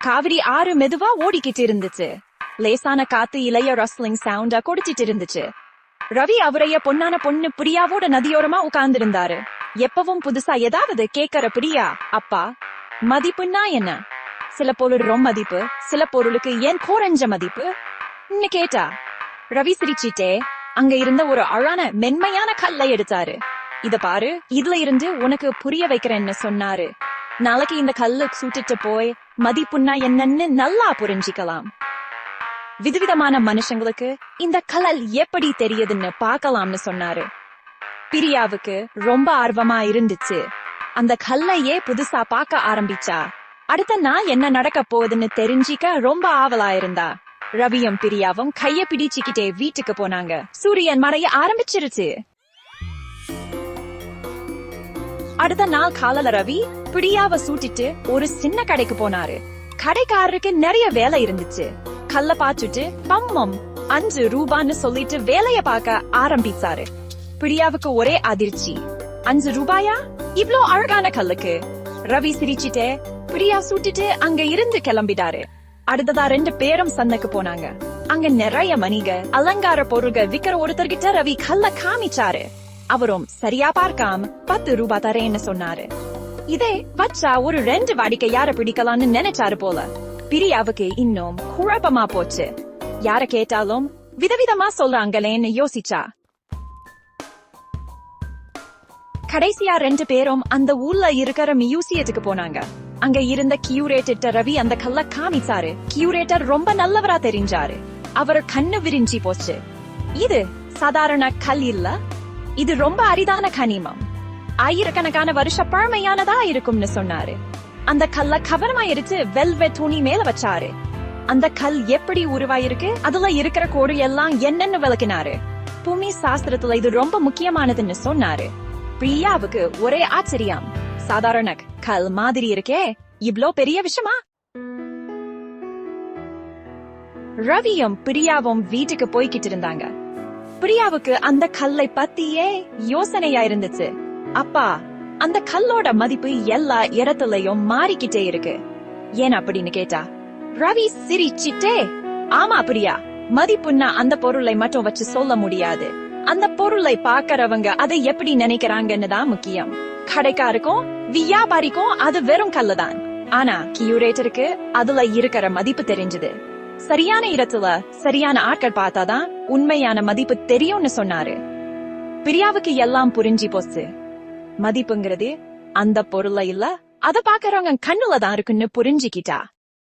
காவிரி ஆறு மெதுவா ஓடிக்கிட்டு இருந்துச்சு லேசான காத்து இளைய ரஸ்லிங் சவுண்டா கொடுத்துட்டு இருந்துச்சு ரவி அவரைய பொன்னான பொண்ணு பிரியாவோட நதியோரமா உட்கார்ந்திருந்தாரு. எப்பவும் புதுசா ஏதாவது கேக்குற பிரியா அப்பா மதிப்புன்னா என்ன? சில பொருள் ரொம்ப மதிப்பு சில பொருளுக்கு ஏன் குறைஞ்ச மதிப்பு? கேட்டா ரவி சிரிச்சிட்டே அங்க இருந்த ஒரு அழான மென்மையான கல்லை எடுத்தாரு. இத பாரு இதுல இருந்து உனக்கு புரிய வைக்கிறேன்னு சொன்னாரு. நாளைக்கு இந்த கல்லு சூட்டிட்டு போய் மதிப்புன்னா என்னன்னு நல்லா புரிஞ்சிக்கலாம். விதவிதமான மனுஷங்களுக்கு இந்த கலல் எப்படி தெரியுதுன்னு பார்க்கலாம்னு சொன்னாரு. பிரியாவுக்கு ரொம்ப ஆர்வமா இருந்துச்சு. அந்த கல்லையே புதுசா பார்க்க ஆரம்பிச்சா. அடுத்த நாள் என்ன நடக்க போகுதுன்னு தெரிஞ்சிக்க ரொம்ப ஆவலா இருந்தா. ரவியும் பிரியாவும் கைய பிடிச்சுக்கிட்டே வீட்டுக்கு போனாங்க. சூரியன் மறைய ஆரம்பிச்சிருச்சு. அடுத்த நாள் காலையில ரவி பிடியாவ சூட்டிட்டு ஒரு சின்ன கடைக்கு போனாரு. கடைக்காரருக்கு நிறைய வேலை இருந்துச்சு. கல்ல பாச்சுட்டு பம்மம் அஞ்சு ரூபான்னு சொல்லிட்டு வேலைய பார்க்க ஆரம்பிச்சாரு. பிடியாவுக்கு ஒரே அதிர்ச்சி. அஞ்சு ரூபாயா? இவ்ளோ அழகான கல்லுக்கு. ரவி சிரிச்சிட்டே பிரியா சூட்டிட்டு அங்க இருந்து கிளம்பிட்டாரு. அடுத்ததா ரெண்டு பேரும் சந்தைக்கு போனாங்க. அங்க நிறைய மணிக அலங்கார பொருள்கள் விக்கிற ஒருத்தர்கிட்ட ரவி கல்ல காமிச்சாரு. அவரும் சரியா பார்க்காம பத்து ரூபா தரேன்னு சொன்னாரு. இதே வச்சா ஒரு ரெண்டு வாடிக்கை யார பிடிக்கலாம்னு நினைச்சாரு போல. பிரியாவுக்கு இன்னும் குழப்பமா போச்சு. யார கேட்டாலும் விதவிதமா சொல்றாங்களேன்னு யோசிச்சா. கடைசியா ரெண்டு பேரும் அந்த ஊர்ல இருக்கிற மியூசியத்துக்கு போனாங்க. அங்க இருந்த கியூரேட்டர் ரவி அந்த கல்ல காமிச்சாரு. கியூரேட்டர் ரொம்ப நல்லவரா தெரிஞ்சாரு. அவர் கண்ணு விரிஞ்சி போச்சு. இது சாதாரண கல் இல்ல இது ரொம்ப அரிதான கனிமம். ஆயிரக்கணக்கான வருஷ பழமையானதா இருக்கும்னு சொன்னாரு. அந்த கல்ல கவனமா எடுத்து வெல்வெட் துணி மேல வச்சாரு. அந்த கல் எப்படி உருவாயிருக்கு? அதுல இருக்கிற கோடு எல்லாம் என்னன்னு விளக்கினாரு. பூமி சாஸ்திரத்துல இது ரொம்ப முக்கியமானதுன்னு சொன்னாரு. பிரியாவுக்கு ஒரே ஆச்சரியம். சாதாரண கல் மாதிரி இருக்கே. இவ்ளோ பெரிய விஷயமா? ரவியும் பிரியாவும் வீட்டுக்கு போய்கிட்டு இருந்தாங்க. பிரியாவுக்கு அந்த கல்லை பத்தியே யோசனையா இருந்துச்சு. அப்பா அந்த கல்லோட மதிப்பு எல்லா இடத்துலயும் மாறிக்கிட்டே இருக்கு. ஏன் அப்படின்னு கேட்டா ரவி சிரிச்சிட்டே ஆமா பிரியா மதிப்புன்னா அந்த பொருளை மட்டும் வச்சு சொல்ல முடியாது. அந்த பொருளை பாக்குறவங்க அதை எப்படி நினைக்கிறாங்கன்னு தான் முக்கியம். கடைக்காருக்கும் வியாபாரிக்கும் அது வெறும் கல்லுதான். ஆனா கியூரேட்டருக்கு அதுல இருக்கிற மதிப்பு தெரிஞ்சது. சரியான இடத்துல சரியான ஆட்கள் பார்த்தாதான் உண்மையான மதிப்பு தெரியும்னு சொன்னாரு. பிரியாவுக்கு எல்லாம் புரிஞ்சு போச்சு. மதிப்புங்கிறது அந்த பொருளை இல்ல அத பாக்குறவங்க கண்ணுல தான் இருக்குன்னு புரிஞ்சுக்கிட்டா.